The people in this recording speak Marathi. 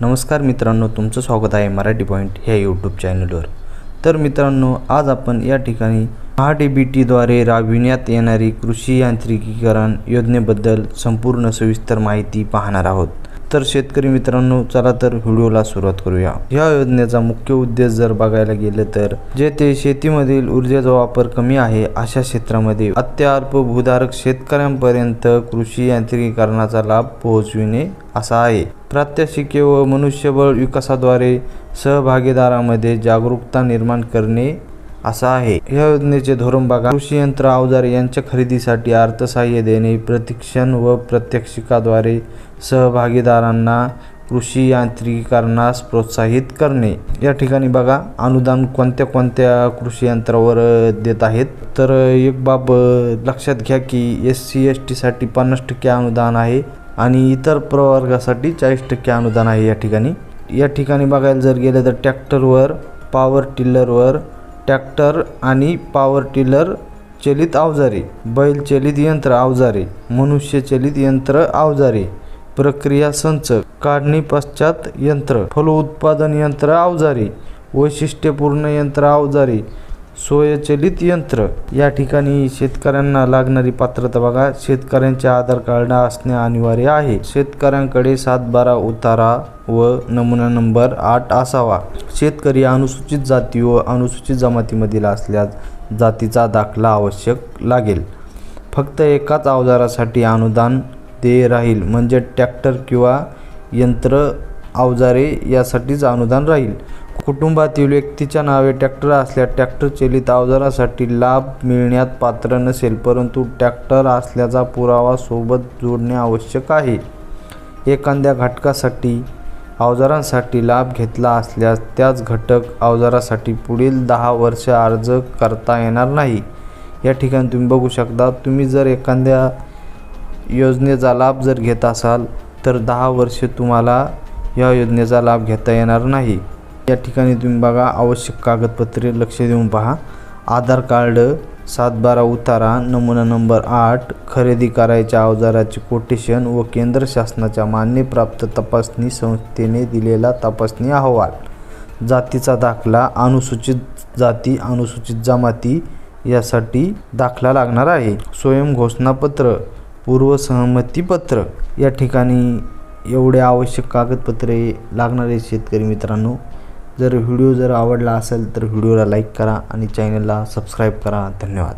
नमस्कार मित्रांनो तुमचं स्वागत आहे मराठी पॉईंट ह्या यूट्यूब चॅनलवर तर मित्रांनो आज आपण या ठिकाणी महा डी बी टीद्वारे राबविण्यात येणारी कृषी यांत्रिकीकरण योजनेबद्दल संपूर्ण सविस्तर माहिती पाहणार आहोत. तर शेतकरी मित्रांनो चला तर व्हिडिओला सुरुवात करूया. या योजनेचा मुख्य उद्देश जर बघायला गेलं तर जेथे शेतीमधील ऊर्जेचा वापर कमी आहे अशा क्षेत्रामध्ये अत्यल्प भूधारक शेतकऱ्यांपर्यंत कृषी यांत्रिकीकरणाचा लाभ पोहोचविणे असा आहे. प्रात्यक्षिके व मनुष्यबळ विकासाद्वारे सहभागीदारामध्ये जागरूकता निर्माण करणे असा आहे. या योजनेचे धोरण बघा. कृषी यंत्र अवजारे यांच्या खरेदीसाठी अर्थसहाय्य देणे प्रतिक्षण व प्रात्यक्षिकाद्वारे सहभागीदारांना कृषी यांत्रिकीकरणास प्रोत्साहित करणे. या ठिकाणी बघा अनुदान कोणत्या कोणत्या कृषी यंत्रावर देत आहेत? तर एक बाब लक्षात घ्या की एस सी एस टीसाठी पन्नास टक्के अनुदान आहे आणि इतर प्रवर्गासाठी चाळीस टक्के अनुदान आहे या ठिकाणी. या ठिकाणी बघायला जर गेलं तर ट्रॅक्टरवर पॉवर टिल्लरवर ट्रॅक्टर आणि पॉवर टिलर चलित अवजारे बैल चलित यंत्र अवजारे मनुष्य चलित यंत्र अवजारे प्रक्रिया संच काढणी पश्चात यंत्र फलोत्पादन यंत्र अवजारे वैशिष्ट्यपूर्ण यंत्र अवजारे स्वयंचलित यंत्र. या ठिकाणी शेतकऱ्यांना लागणारी पात्रता बघा. शेतकऱ्यांचे आधार कार्ड असणे अनिवार्य आहे. शेतकऱ्यांकडे सात बारा उतारा व नमुना नंबर आठ असावा. शेतकरी अनुसूचित जाती व अनुसूचित जमातीमधील असल्यास जातीचा दाखला आवश्यक लागेल. फक्त एकाच अवजारासाठी अनुदान देय राहील. म्हणजे ट्रॅक्टर किंवा यंत्र अवजारे यासाठीच अनुदान राहील. कुटुंबातील व्यक्तीच्या नावे ट्रॅक्टर असल्यास ट्रॅक्टर चलित अवजारासाठी लाभ मिळण्यात पात्र नसेल परंतु ट्रॅक्टर असल्याचा पुरावा सोबत जोडणे आवश्यक आहे. एखाद्या घटकासाठी अवजारांसाठी लाभ घेतला असल्यास त्याच घटक अवजारासाठी पुढील दहा वर्ष अर्ज करता येणार नाही. या ठिकाणी तुम्ही बघू शकता तुम्ही जर एखाद्या योजनेचा लाभ जर घेत असाल तर दहा वर्षे तुम्हाला या योजनेचा लाभ घेता येणार नाही. या ठिकाणी तुम्ही बघा आवश्यक कागदपत्रे लक्ष देऊन पहा. आधार कार्ड सात बारा उतारा नमुना नंबर आठ खरेदी करायच्या अवजाराचे कोटेशन व केंद्र शासनाच्या मान्यप्राप्त तपासणी संस्थेने दिलेला तपासणी अहवाल. जातीचा दाखला अनुसूचित जाती अनुसूचित जमाती यासाठी दाखला लागणार आहे. स्वयं घोषणापत्र पूर्वसहमतीपत्र या ठिकाणी एवढे आवश्यक कागदपत्रे लागणारे शेतकरी मित्रांनो जर व्हिडिओ जर आवडला असेल तर व्हिडिओला लाईक करा आणि चॅनलला सबस्क्राईब करा. धन्यवाद.